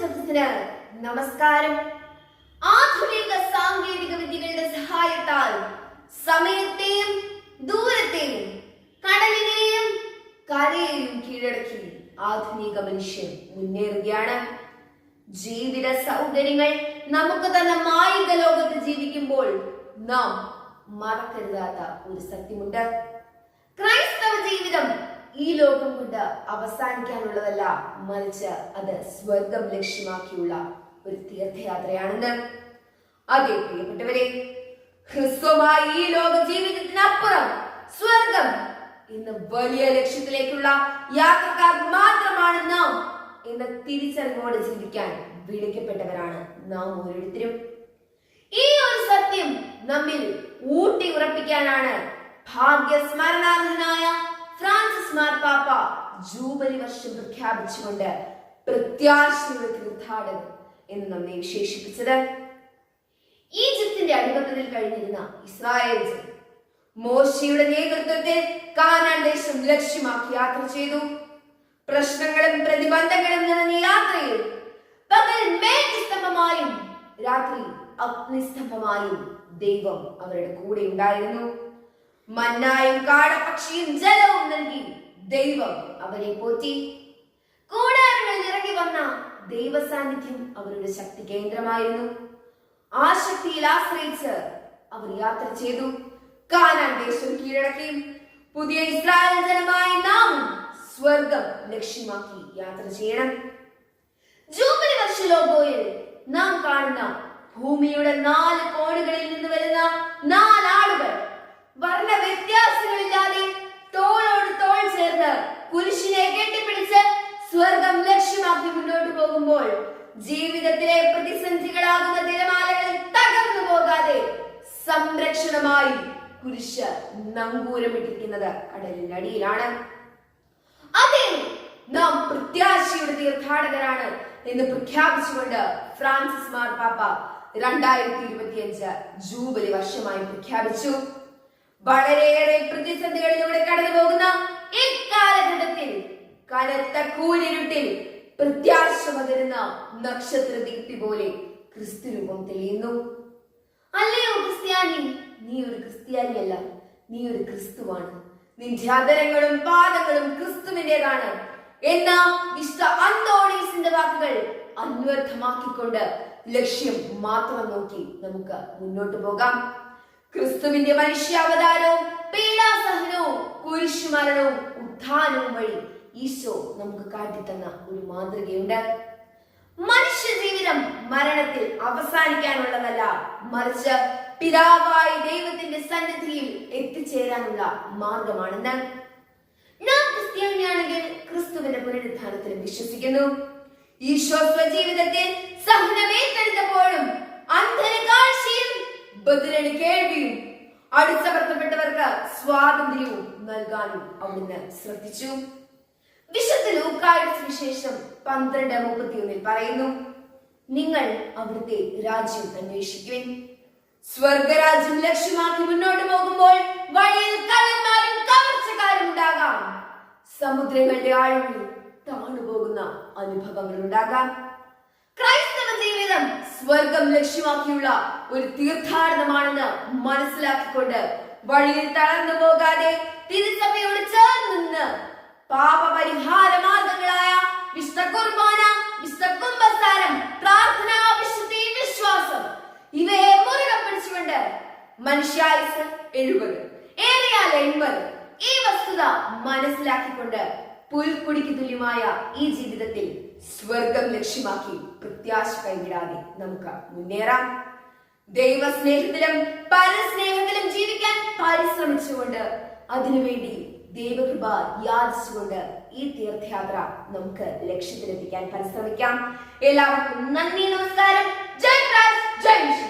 സദസ്സിന് നമസ്കാരം. ആധുനിക സാങ്കേതിക വിദ്യകളുടെ സഹായത്താൽ സമയത്തെയും ദൂരത്തെയും കടലിനെയും കരയെയും കീഴടക്കി ആധുനിക മനുഷ്യൻ മുന്നേറുകയാണ്. ജീവിത സൗകര്യങ്ങൾ നമുക്ക് തന്നെ മായിക ലോകത്ത് ജീവിക്കുമ്പോൾ നാം മറക്കരുതാത്ത ഒരു സത്യമുണ്ട്. ക്രൈസ്തവ ഈ ലോകം കൊണ്ട് അവസാനിക്കാനുള്ളതല്ല മറിച്ച് അത് സ്വർഗം ലക്ഷ്യമാക്കിയുള്ള ഒരു തീർത്ഥയാത്രയാണെന്ന്. അതെ പ്രിയപ്പെട്ടവരെ ഹ്രസ്വമായി ഈ ലോക ജീവിതത്തിനപ്പുറം സ്വർഗം ഇന്ന് വലിയ ലക്ഷ്യത്തിലേക്കുള്ള യാത്രക്കാർ മാത്രമാണ് നാം എന്ന തിരിച്ചറിവോടെ ജീവിക്കാൻ വിളിക്കപ്പെട്ടവരാണ് നാം ഓരോരുത്തരും. ഈ ഒരു സത്യം നമ്മിൽ ഊട്ടി ഉറപ്പിക്കാനാണ് ഭാഗ്യസ്മരണാർഹനായ ഫ്രാൻസിസ് മാർപ്പാപ്പ ജൂബലി വർഷം പ്രഖ്യാപിച്ചുകൊണ്ട് പ്രത്യാശയുടെ തീർത്ഥാടകൻ എന്ന് നമ്മെ വിശേഷിപ്പിച്ചത്. ഈജിപ്തിന്റെ അടിമത്തത്തിൽ കഴിഞ്ഞിരുന്ന ഇസ്രായേൽ മോശയുടെ നേതൃത്വത്തിൽ കാനാൻ ദേശം ലക്ഷ്യമാക്കി യാത്ര ചെയ്തു. പ്രശ്നങ്ങളും പ്രതിബന്ധങ്ങളും നിറഞ്ഞ യാത്രയിൽ പകൽ മേഘസ്തംഭമായും രാത്രി അഗ്നിസ്തംഭമായും ദൈവം അവരുടെ കൂടെ ഉണ്ടായിരുന്നു. മന്നായും കാടപ്പക്ഷിയും ജലവും ദൈവം അവരെ പോറ്റി. കൂടാരങ്ങളിൽ ഇറങ്ങി വന്ന ദൈവ സാന്നിധ്യം അവരുടെ ശക്തി കേന്ദ്രമായിരുന്നു. ആ ശക്തിയിൽ ആശ്രയിച്ച് അവർ യാത്ര ചെയ്തു. കാനാൻ ദേശം കീഴടക്കി. പുതിയ ഇസ്രായേൽ ജനമായി നാം സ്വർഗം ലക്ഷ്യമാക്കി യാത്ര ചെയ്യണം. ജൂബിലി വർഷ ലോഗോയിൽ നാം കാണുന്ന ഭൂമിയുടെ നാല് കോണുകളിൽ നിന്ന് വരുന്ന നാലാളുകൾ വർണ വ്യത്യാസങ്ങളില്ലാതെ സ്വർഗം ലക്ഷ്യമാക്കി മുന്നോട്ട് പോകുമ്പോൾ ജീവിതത്തിലെ പ്രതിസന്ധികളാകുന്ന തിരമാലകളിൽ തകർന്നു പോകാതെ സംരക്ഷണമായി കുരിശ് നങ്കൂരമിട്ടിരിക്കുന്നത് കടലിനടിയിലാണ്. അതെ നാം പ്രത്യാശയുടെ തീർത്ഥാടകരാണ് എന്ന് പ്രഖ്യാപിച്ചുകൊണ്ട് ഫ്രാൻസിസ് മാർപ്പാപ്പ രണ്ടായിരത്തി ഇരുപത്തിയഞ്ച് ജൂബിലി വർഷമായി പ്രഖ്യാപിച്ചു. വളരെയേറെ പ്രതിസന്ധികളിലൂടെ കടന്നു പോകുന്ന കനത്ത കൂരിരുട്ടിൽ പ്രത്യാശ പകരുന്ന നക്ഷത്ര ദീപ്തി പോലെ ക്രിസ്തു രൂപം തെളിയുന്നു. അല്ലയോ ക്രിസ്ത്യാനി? നീ ഒരു ക്രിസ്ത്യാനിയല്ല. നീ ഒരു ക്രിസ്തുവാണ്. നിന്റെ അതരങ്ങളും പാദങ്ങളും ക്രിസ്തുവിന്റേതാണ് എന്ന വിശുദ്ധ അന്തോണീസിന്റെ വാക്കുകൾ അന്വർത്ഥമാക്കിക്കൊണ്ട് ലക്ഷ്യം മാത്രം നോക്കി നമുക്ക് മുന്നോട്ട് പോകാം. ക്രിസ്തുവിന്റെ മനുഷ്യാവതാരവും പീഡാസഹനവും കുരിശുമരണവും ഉത്ഥാനവും വഴി ഈശോ നമുക്ക് കാട്ടിത്തന്ന ഒരു മാതൃകയുണ്ട്. മനുഷ്യ ജീവിതം മരണത്തിൽ അവസാനിക്കാനുള്ളതല്ല മറിച്ച് പിതാവായ ദൈവത്തിന്റെ സന്നിധിയിൽ എത്തിച്ചേരാനുള്ള മാർഗമാണെന്ന്. നാം ക്രിസ്ത്യാനിയാണെങ്കിൽ ക്രിസ്തുവിന്റെ പുനരുദ്ധാനത്തിൽ വിശ്വസിക്കുന്നു. ഈശോ സ്വജീവിതത്തിൽ സഹനമേറ്റെടുത്തപ്പോഴും അന്ധന് കാഴ്ചയും ബദിരന് കേൾവിയും അടിച്ചമർത്തപ്പെട്ടവർക്ക് സ്വാതന്ത്ര്യവും നൽകാനും അവിടുന്ന് ശ്രദ്ധിച്ചു. വിശുദ്ധ ലൂക്കായുടെ സുവിശേഷം പന്ത്രണ്ട് മുപ്പത്തിയൊന്നിൽ പറയുന്നു നിങ്ങൾ അവിടുത്തെ രാജ്യം അന്വേഷിക്കുവിൻ. സ്വർഗരാജ്യം ലക്ഷ്യമാക്കി മുന്നോട്ട് പോകുമ്പോൾ വഴിയിൽ കള്ളന്മാരും കവർച്ചക്കാരും ഉണ്ടാകാം. സമുദ്രങ്ങളുടെ ആഴങ്ങളിൽ താണുപോകുന്ന അനുഭവങ്ങൾ ഉണ്ടാകാം. ക്രൈസ്തവ ജീവിതം സ്വർഗം ലക്ഷ്യമാക്കിയുള്ള ഒരു തീർത്ഥാടനമാണെന്ന് മനസ്സിലാക്കിക്കൊണ്ട് വഴിയിൽ തളർന്നു പോകാതെ തിരുസഭയോട് ചേർന്ന് പാപപരിഹാര മാർഗങ്ങളായ വിശുദ്ധ കുർബാന വിശുദ്ധ കുംഭസാരം പ്രാർത്ഥന വിശുദ്ധി വിശ്വാസം. ഇവയെ മുറുകെ പിടിച്ചുകൊണ്ട് മനുഷ്യായുസ് എഴുപത് ഏറിയാൽ എൺപത്. ഈ വസ്തുത മനസ്സിലാക്കിക്കൊണ്ട് പുൽക്കുടിക്ക് തുല്യമായ ഈ ജീവിതത്തിൽ സ്വർഗം ലക്ഷ്യമാക്കി പ്രത്യാശ കൈവിടാതെ നമുക്ക് മുന്നേറാം. ദൈവസ്നേഹത്തിലും പരസ്നേഹത്തിലും ജീവിക്കാൻ പരിശ്രമിച്ചുകൊണ്ട് അതിനുവേണ്ടി ദൈവകൃപ യാചിച്ചുകൊണ്ട് ഈ തീർത്ഥയാത്ര നമുക്ക് ലക്ഷ്യത്തിലെത്തിക്കാൻ പരിശ്രമിക്കാം. എല്ലാവർക്കും നന്ദി നമസ്കാരം. ജയ് ജയ്